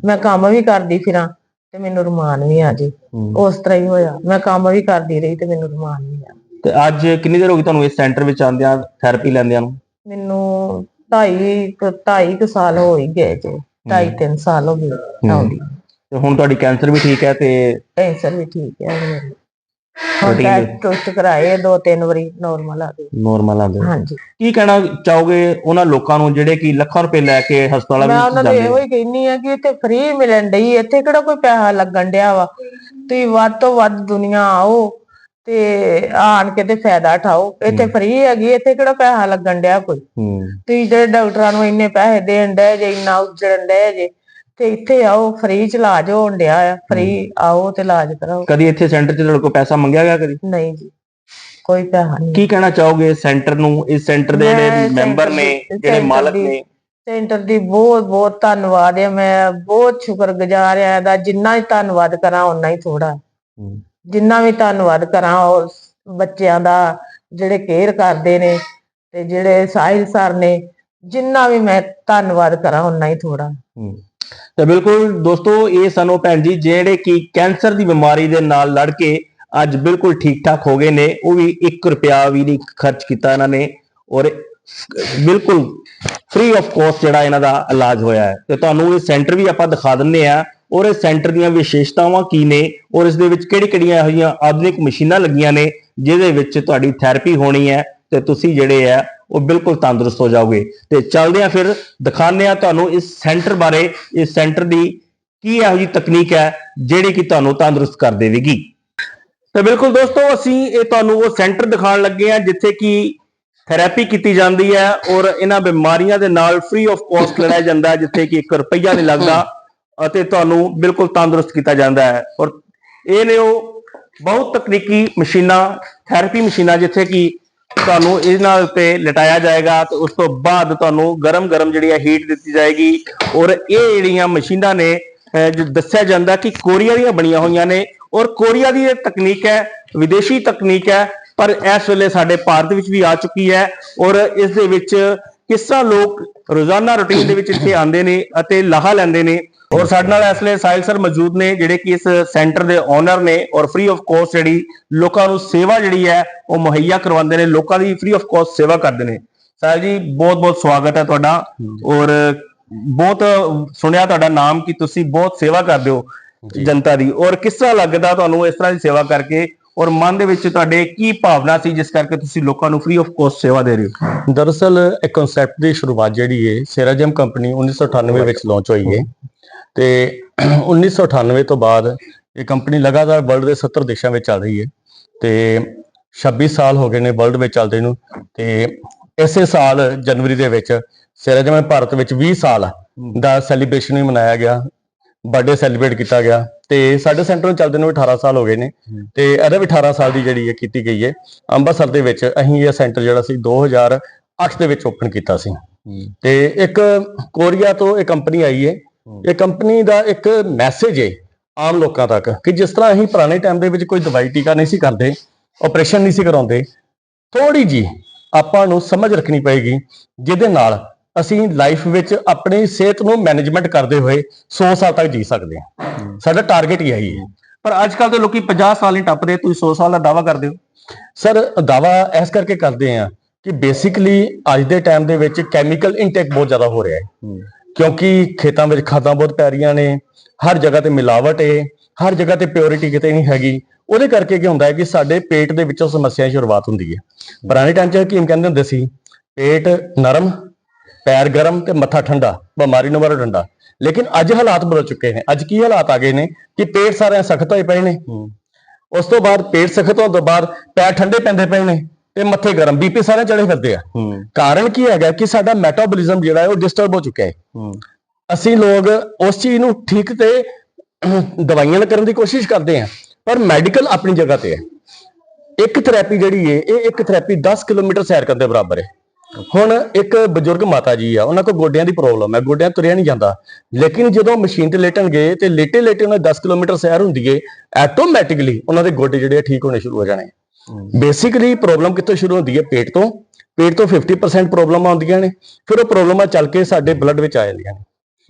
ਮੈਂ ਕੰਮ ਵੀ ਕਰਦੀ ਫਿਰਾਂ ਤੇ ਮੈਨੂੰ ਰੁਮਾਨ ਵੀ ਆ ਜੇ। ਉਸ ਤਰ੍ਹਾਂ ਹੀ ਹੋਇਆ। ਮੈਂ ਕੰਮ ਵੀ ਕਰਦੀ ਰਹੀ ਤੇ ਮੈਨੂੰ ਰੁਮਾਨ ਵੀ ਆ। ਤੇ ਅੱਜ ਕਿੰਨੀ ਦੇਰ ਹੋ ਗਈ ਤੁਹਾਨੂੰ ਇਸ ਸੈਂਟਰ ਵਿੱਚ ਆਉਂਦਿਆਂ ਥੈਰੇਪੀ ਲੈਂਦਿਆਂ ਨੂੰ? ਮੈਨੂੰ ਢਾਈ ਕੁ- ਢਾਈ ਕੁ ਸਾਲ ਹੋ ਹੀ ਗਏ ਜੇ। ਢਾਈ ਤਿੰਨ ਸਾਲ ਹੋ ਗਏ ਆਉਂਦੀ ਤੇ ਹੁਣ ਤੁਹਾਡੀ ਕੈਂਸਰ ਵੀ ਠੀਕ ਹੈ ਤੇ ਕੈਂਸਰ ਵੀ ਠੀਕ ਹੈ। ਹੁਣ। ਹੁਣ ਠੀਕ ਹੈ। ਟੈਸਟ ਟੁਸਟ ਕਰਾਏ ਦੋ ਤਿੰਨ ਵਾਰੀ ਨਾਰਮਲ ਆ ਗਏ। ਨੋਰਮਲ ਆਉਂਦੇ ਹੋ। ਹਾਂਜੀ। ਕੀ ਕਹਿਣਾ ਚਾਹੋਗੇ ਉਹਨਾਂ ਲੋਕਾਂ ਨੂੰ ਜਿਹੜੇ ਕਿ ਲੱਖਾਂ ਰੁਪਏ ਲੈ ਕੇ ਹਸਪਤਾਲਾਂ ਮੈਂ ਵਿੱਚ ਉਹਨਾਂ ਨੂੰ ਜਾਂਦੇ ਇਹੋ ਹੀ ਕਹਿੰਨੀ ਆ ਕਿ ਇੱਥੇ ਫ੍ਰੀ ਮਿਲਣ ਡਈ ਇੱਥੇ ਕਿਹੜਾ ਕੋਈ ਪੈਸਾ ਲੱਗਣ ਡਿਆ ਵਾ? ਤੁਸੀਂ ਵੱਧ ਤੋਂ ਵੱਧ ਦੁਨੀਆ ਆਓ ਤੇ ਆਣ ਕੇ ਤੇ ਫਾਇਦਾ ਉਠਾਓ। ਇੱਥੇ ਫ੍ਰੀ ਹੈਗੀ ਇੱਥੇ ਕਿਹੜਾ ਪੈਸਾ ਲੱਗਣ ਡਿਆ ਕੋਈ? ਹੂੰ। ਤੁਸੀਂ ਜਿਹੜੇ ਡਾਕਟਰਾਂ ਨੂੰ ਇੰਨੇ ਪੈਸੇ ਦੇਣ ਡਏ ਜੇ ਇੰਨਾ ਉਜੜਨ ਡਏ ਜੇ ਤੇ ਇੱਥੇ ਆਓ ਫ੍ਰੀ ਚ ਇਲਾਜ ਹੋਣ ਡਿਆ ਆ ਫ੍ਰੀ ਆਓ ਤੇ ਇਲਾਜ ਕਰਾਓ। ਕਦੀ ਇੱਥੇ ਸੈਂਟਰ 'ਚ ਤੁਹਾਡੇ ਕੋਲ ਪੈਸਾ ਮੰਗਿਆ ਗਿਆ ਕਦੀ? ਨਹੀਂ ਜੀ ਕੋਈ ਪੈਸਾ ਨਹੀਂ। ਕੀ ਕਹਿਣਾ ਚਾਹੋਗੇ ਸੈਂਟਰ ਨੂੰ ਇਸ ਸੈਂਟਰ ਦੇ ਜਿਹੜੇ ਮੈਂ ਮੈਂਬਰ ਨੇ ਜਿਹੜੇ ਮਾਲਕ ਨੇ? ਸੈਂਟਰ ਦੀ ਬਹੁਤ ਬਹੁਤ ਧੰਨਵਾਦ ਹੈ ਮੈਂ ਬਹੁਤ ਸ਼ੁਕਰਗੁਜ਼ਾਰ ਆ ਇਹਦਾ ਜਿੰਨਾ ਹੀ ਧੰਨਵਾਦ ਕਰਾਂ ਓਨਾ ਹੀ ਥੋੜਾ ਹੂੰ। ਜਿੰਨਾ ਵੀ ਧੰਨਵਾਦ ਕਰਾਂ ਉਸ ਬੱਚਿਆਂ ਦਾ ਜਿਹੜੇ ਕੇਅਰ ਕਰਦੇ ਨੇ ਤੇ ਜਿਹੜੇ ਸਾਹਿਲ ਸਰ ਨੇ ਜਿੰਨਾ ਵੀ ਮੈਂ ਧੰਨਵਾਦ ਕਰਾਂ ਓਨਾ ਹੀ ਥੋੜਾ ਹੂੰ। ਤੇ ਬਿਲਕੁਲ ਦੋਸਤੋ, ਇਹ ਸਾਨੂੰ ਭੈਣ ਜੀ ਜਿਹੜੇ ਕਿ ਕੈਂਸਰ ਦੀ ਬਿਮਾਰੀ ਦੇ ਨਾਲ ਲੜ ਕੇ ਅੱਜ ਬਿਲਕੁਲ ਠੀਕ ਠਾਕ ਹੋ ਗਏ ਨੇ, ਉਹ ਵੀ 1 ਰੁਪਿਆ ਵੀ ਨਹੀਂ ਖਰਚ ਕੀਤਾ ਇਹਨਾਂ ਨੇ ਔਰ ਬਿਲਕੁਲ ਫ੍ਰੀ ਆਫ ਕੋਸਟ ਜਿਹੜਾ ਇਹਨਾਂ ਦਾ ਇਲਾਜ ਹੋਇਆ ਹੈ। ਤੇ ਤੁਹਾਨੂੰ ਇਹ ਸੈਂਟਰ ਵੀ ਆਪਾਂ ਦਿਖਾ ਦਿੰਨੇ ਆ ਔਰ ਇਸ ਸੈਂਟਰ ਦੀਆਂ ਵਿਸ਼ੇਸ਼ਤਾਵਾਂ ਕੀ ਨੇ ਔਰ ਇਸ ਦੇ ਵਿੱਚ ਕਿਹੜੀ-ਕਿਹੜੀਆਂ ਇਹੋ ਜਿਹੀਆਂ ਆਧੁਨਿਕ ਮਸ਼ੀਨਾਂ ਲੱਗੀਆਂ ਨੇ, ਜਿਹਦੇ ਵਿੱਚ ਤੁਹਾਡੀ ਥੈਰੇਪੀ ਹੋਣੀ ਹੈ ਤੇ ਤੁਸੀਂ ਜਿਹੜੇ ਆ ਉਹ ਬਿਲਕੁਲ ਤੰਦਰੁਸਤ ਹੋ ਜਾਓਗੇ। ਤੇ ਚੱਲਦੇ ਆ ਫਿਰ, ਦਿਖਾਉਂਦੇ ਆ ਤੁਹਾਨੂੰ ਇਸ ਸੈਂਟਰ ਬਾਰੇ, ਇਸ ਸੈਂਟਰ ਦੀ ਕੀ ਇਹੋ ਜਿਹੀ ਤਕਨੀਕ ਹੈ, ਜਿਹੜੀ ਕਿ ਤੁਹਾਨੂੰ ਤੰਦਰੁਸਤ ਕਰ ਦੇਵੇਗੀ। ਤਾਂ ਬਿਲਕੁਲ ਦੋਸਤੋ, ਅਸੀਂ ਇਹ ਤੁਹਾਨੂੰ ਉਹ ਸੈਂਟਰ ਦਿਖਾਉਣ ਲੱਗੇ ਆ ਜਿੱਥੇ ਕਿ ਥੈਰੇਪੀ ਕੀਤੀ ਜਾਂਦੀ ਹੈ ਔਰ ਇਹਨਾਂ ਬਿਮਾਰੀਆਂ ਦੇ ਨਾਲ ਫ੍ਰੀ ਆਫ ਕਾਸਟ ਲੜਿਆ ਜਾਂਦਾ ਹੈ, ਜਿੱਥੇ ਕਿ 1 ਰੁਪਈਆ ਨਹੀਂ ਲੱਗਦਾ ਅਤੇ ਤੁਹਾਨੂੰ ਬਿਲਕੁਲ ਤੰਦਰੁਸਤ ਕੀਤਾ ਜਾਂਦਾ ਹੈ। ਔਰ ਇਹ ਨੇ ਉਹ ਬਹੁਤ ਤਕਨੀਕੀ ਮਸ਼ੀਨਾਂ, ਥੈਰੇਪੀ ਮਸ਼ੀਨਾਂ, ਜਿੱਥੇ ਕਿ ਤੁਹਾਨੂੰ ਇਹਨਾਂ ਉੱਤੇ ਲਟਾਇਆ ਜਾਏਗਾ ਤੇ ਉਸ ਤੋਂ ਬਾਅਦ ਤੁਹਾਨੂੰ ਗਰਮ-ਗਰਮ ਜਿਹੜੀ ਹੈ ਹੀਟ ਦਿੱਤੀ ਜਾਏਗੀ ਔਰ ਇਹ ਜਿਹੜੀਆਂ ਮਸ਼ੀਨਾਂ ਨੇ ਜੋ ਦੱਸਿਆ ਜਾਂਦਾ ਕਿ ਕੋਰੀਆ ਦੀਆਂ ਬਣੀਆਂ ਹੋਈਆਂ ਨੇ ਔਰ ਕੋਰੀਆ ਦੀ ਇਹ ਤਕਨੀਕ ਹੈ, ਵਿਦੇਸ਼ੀ ਤਕਨੀਕ ਹੈ, ਪਰ ਇਸ ਵੇਲੇ ਸਾਡੇ ਭਾਰਤ ਵਿੱਚ ਵੀ ਆ ਚੁੱਕੀ ਹੈ ਔਰ ਇਸ ਦੇ ਵਿੱਚ ਕਿਸ ਤਰ੍ਹਾਂ ਲੋਕ ਰੋਜ਼ਾਨਾ ਰੁਟੀਨ ਦੇ ਵਿੱਚ ਇੱਥੇ ਆਉਂਦੇ ਨੇ ਅਤੇ ਲਾਹਾ ਲੈਂਦੇ ਨੇ। ਔਰ ਸਾਡੇ ਨਾਲ ਇਸ ਵੇਲੇ ਸਾਹਿਲ ਸਰ ਮੌਜੂਦ ਨੇ ਜਿਹੜੇ ਕਿ ਇਸ ਸੈਂਟਰ ਦੇ ਓਨਰ ਨੇ ਔਰ ਫ੍ਰੀ ਆਫ ਕੋਸਟ ਜਿਹੜੀ ਲੋਕਾਂ ਨੂੰ ਸੇਵਾ ਜਿਹੜੀ ਹੈ ਉਹ ਮੁਹੱਈਆ ਕਰਵਾਉਂਦੇ ਨੇ ਲੋਕਾਂ ਦੀ ਫ੍ਰੀ ਆਫ ਕੋਸਟ ਸੇਵਾ ਕਰਦੇ ਨੇ। ਸਾਹਿਲ ਜੀ ਬਹੁਤ ਬਹੁਤ ਸਵਾਗਤ ਹੈ ਤੁਹਾਡਾ। ਔਰ ਬਹੁਤ ਸੁਣਿਆ ਤੁਹਾਡਾ ਨਾਮ ਕਿ ਤੁਸੀਂ ਬਹੁਤ ਸੇਵਾ ਕਰਦੇ ਹੋ ਜਨਤਾ ਦੀ। ਔਰ ਕਿਸ ਤਰ੍ਹਾਂ ਲੱਗਦਾ ਤੁਹਾਨੂੰ ਇਸ ਤਰ੍ਹਾਂ ਦੀ ਸੇਵਾ ਕਰਕੇ? ਔਰ ਮਨ ਦੇ ਵਿੱਚ ਤੁਹਾਡੇ ਕੀ ਭਾਵਨਾ ਸੀ ਜਿਸ ਕਰਕੇ ਤੁਸੀਂ ਲੋਕਾਂ ਨੂੰ ਫ੍ਰੀ ਆਫ ਕੋਸਟ ਸੇਵਾ ਦੇ ਰਹੇ ਹੋ? ਦਰਅਸਲ ਇਹ ਕਨਸੈਪਟ ਦੀ ਸ਼ੁਰੂਆਤ ਜਿਹੜੀ ਹੈ ਸੇਰਾਜਮ ਕੰਪਨੀ 1998 ਵਿੱਚ ਲਾਂਚ ਹੋਈ ਹੈ। ਤੇ 1998 ਤੋਂ ਬਾਅਦ ਇਹ ਕੰਪਨੀ ਲਗਾਤਾਰ ਵਰਲਡ ਦੇ 70 ਦੇਸ਼ਾਂ ਵਿੱਚ ਚੱਲ ਰਹੀ ਹੈ ਤੇ 26 ਸਾਲ ਹੋ ਗਏ ਨੇ ਵਰਲਡ ਵਿੱਚ ਚੱਲਦੇ ਨੂੰ ਤੇ ਇਸੇ ਸਾਲ ਜਨਵਰੀ ਦੇ ਵਿੱਚ ਸੇਰਾਜਮ ਭਾਰਤ ਵਿੱਚ 20 ਸਾਲ ਦਾ ਸੈਲੀਬ੍ਰੇਸ਼ਨ ਵੀ ਮਨਾਇਆ ਗਿਆ ਬਰਥਡੇ ਸੈਲੀਬ੍ਰੇਟ ਕੀਤਾ ਗਿਆ ਤੇ ਸਾਡੇ ਸੈਂਟਰ ਨੂੰ ਚੱਲਦੇ ਨੂੰ ਵੀ 18 ਸਾਲ ਹੋ ਗਏ ਨੇ ਤੇ ਇਹਦਾ ਵੀ 18 ਸਾਲ ਦੀ ਜਿਹੜੀ ਹੈ ਕੀਤੀ ਗਈ ਹੈ ਅੰਮ੍ਰਿਤਸਰ ਦੇ ਵਿੱਚ ਅਸੀਂ ਇਹ ਸੈਂਟਰ ਜਿਹੜਾ ਸੀ 2008 ਦੇ ਵਿੱਚ ਓਪਨ ਕੀਤਾ ਸੀ ਤੇ ਇੱਕ ਕੋਰੀਆ ਤੋਂ ਇਹ ਕੰਪਨੀ ਆਈ ਹੈ ਇਹ ਕੰਪਨੀ ਦਾ ਇੱਕ ਮੈਸੇਜ ਹੈ ਆਮ ਲੋਕਾਂ ਤੱਕ ਕਿ ਜਿਸ ਤਰ੍ਹਾਂ ਅਸੀਂ ਪੁਰਾਣੇ ਟਾਈਮ ਦੇ ਵਿੱਚ ਕੋਈ ਦਵਾਈ ਟੀਕਾ ਨਹੀਂ ਸੀ ਕਰਦੇ ਆਪਰੇਸ਼ਨ ਨਹੀਂ ਸੀ ਕਰਾਉਂਦੇ ਥੋੜੀ ਜੀ ਆਪਾਂ ਨੂੰ ਸਮਝ ਰੱਖਣੀ ਪਏਗੀ, ਜਿਹਦੇ ਨਾਲ ਅਸੀਂ ਲਾਈਫ ਵਿੱਚ ਆਪਣੀ ਸਿਹਤ ਨੂੰ ਮੈਨੇਜਮੈਂਟ ਕਰਦੇ ਹੋਏ 100 ਸਾਲ ਤੱਕ ਜੀ ਸਕਦੇ ਹਾਂ। ਸਾਡਾ ਟਾਰਗੇਟ ਹੀ ਇਹੀ ਹੈ ਪਰ ਅੱਜ ਕੱਲ ਦੇ ਲੋਕੀ 50 ਸਾਲ ਨਹੀਂ ਟੱਪਦੇ, ਤੁਸੀਂ 100 ਸਾਲ ਦਾ ਦਾਵਾ ਕਰਦੇ ਹੋ। ਸਰ ਦਾਵਾ ਇਸ ਕਰਕੇ ਕਰਦੇ ਆ ਕਿ ਬੇਸਿਕਲੀ ਅੱਜ ਦੇ ਟਾਈਮ ਦੇ ਵਿੱਚ ਕੈਮੀਕਲ ਇਨਟੇਕ ਬਹੁਤ ਜ਼ਿਆਦਾ ਹੋ ਰਿਹਾ ਹੈ ਕਿਉਂਕਿ ਖੇਤਾਂ ਵਿੱਚ ਖਾਦਾਂ ਬਹੁਤ ਪੈ ਰਹੀਆਂ ਨੇ ਹਰ ਜਗ੍ਹਾ ਤੇ ਮਿਲਾਵਟ ਹੈ ਹਰ ਜਗ੍ਹਾ ਤੇ ਪਿਓਰਿਟੀ ਕਿਤੇ ਨਹੀਂ ਹੈਗੀ। ਉਹਦੇ ਕਰਕੇ ਕੀ ਹੁੰਦਾ ਹੈ ਕਿ ਸਾਡੇ ਪੇਟ ਦੇ ਵਿੱਚੋਂ ਸਮੱਸਿਆ ਦੀ ਸ਼ੁਰੂਆਤ ਹੁੰਦੀ ਹੈ। ਪੁਰਾਣੇ ਟਾਈਮ 'ਚ ਹਕੀਮ ਕਹਿੰਦੇ ਹੁੰਦੇ ਸੀ? ਪੇਟ ਨਰਮ ਪੈਰ ਗਰਮ ਤੇ ਮੱਥਾ ਠੰਡਾ ਬਿਮਾਰੀ ਨੂੰ ਮਾਰੋ ਡੰਡਾ। ਲੇਕਿਨ ਅੱਜ ਹਾਲਾਤ ਬਦਲ ਚੁੱਕੇ ਨੇ। ਅੱਜ ਕੀ ਹਾਲਾਤ ਆ ਗਏ ਨੇ ਕਿ ਪੇਟ ਸਾਰਿਆਂ ਸਖਤ ਹੋਏ ਪਏ ਨੇ। ਉਸ ਤੋਂ ਬਾਅਦ ਪੇਟ ਸਖਤ ਹੋਣ ਤੋਂ ਬਾਅਦ ਪੈਰ ਠੰਡੇ ਪੈਂਦੇ ਪਏ ਨੇ। ਤੇ ਮੱਥੇ ਗਰਮ ਬੀਪੀ ਸਾਰੇ ਚੜੇ ਫਿਰਦੇ ਆ। ਕਾਰਨ ਕੀ ਹੈਗਾ ਕਿ ਸਾਡਾ ਮੈਟਾਬੋਲਿਜ਼ਮ ਜਿਹੜਾ ਹੈ ਉਹ ਡਿਸਟਰਬ ਹੋ ਚੁੱਕਾ ਹੈ। ਅਸੀਂ ਲੋਕ ਉਸ ਚੀਜ਼ ਨੂੰ ਠੀਕ ਤੇ ਦਵਾਈਆਂ ਨਾਲ ਕਰਨ ਦੀ ਕੋਸ਼ਿਸ਼ ਕਰਦੇ ਆ ਪਰ ਮੈਡੀਕਲ ਆਪਣੀ ਜਗ੍ਹਾ ਤੇ ਹੈ। ਇੱਕ ਥੈਰੇਪੀ ਜਿਹੜੀ ਹੈ ਇਹ ਇੱਕ ਥੈਰੇਪੀ 10 ਕਿਲੋਮੀਟਰ ਸੈਰ ਕਰਨ ਦੇ ਬਰਾਬਰ ਹੈ ਹੁਣ ਇੱਕ ਬਜ਼ੁਰਗ ਮਾਤਾ ਜੀ ਆ ਉਹਨਾਂ ਕੋਲ ਗੋਡਿਆਂ ਦੀ ਪ੍ਰੋਬਲਮ ਹੈ ਗੋਡਿਆਂ ਤੁਰਿਆ ਨਹੀਂ ਜਾਂਦਾ। ਲੇਕਿਨ ਜਦੋਂ ਮਸ਼ੀਨ ਤੇ ਲੇਟਣਗੇ ਤੇ ਲੇਟੇ ਲੇਟੇ ਉਹਨਾਂ ਦੀ 10 ਕਿਲੋਮੀਟਰ ਸੈਰ ਹੁੰਦੀ ਏ ਆਟੋਮੈਟਿਕਲੀ ਉਹਨਾਂ ਦੇ ਗੋਡੇ ਜਿਹੜੇ ਠੀਕ ਹੋਣੇ ਸ਼ੁਰੂ ਹੋ ਜਾਣੇ। ਬੇਸਿਕਲੀ ਪ੍ਰੋਬਲਮ ਕਿੱਥੋਂ ਸ਼ੁਰੂ ਹੁੰਦੀ ਹੈ? ਪੇਟ ਤੋਂ। ਪੇਟ ਤੋਂ 50% ਪ੍ਰੋਬਲਮ ਆਉਂਦੀਆਂ ਨੇ। ਫਿਰ ਉਹ ਪ੍ਰੋਬਲਮਾਂ ਚੱਲ ਕੇ ਸਾਡੇ ਬਲੱਡ ਵਿੱਚ ਆ ਜਾਂਦੀਆਂ ਨੇ।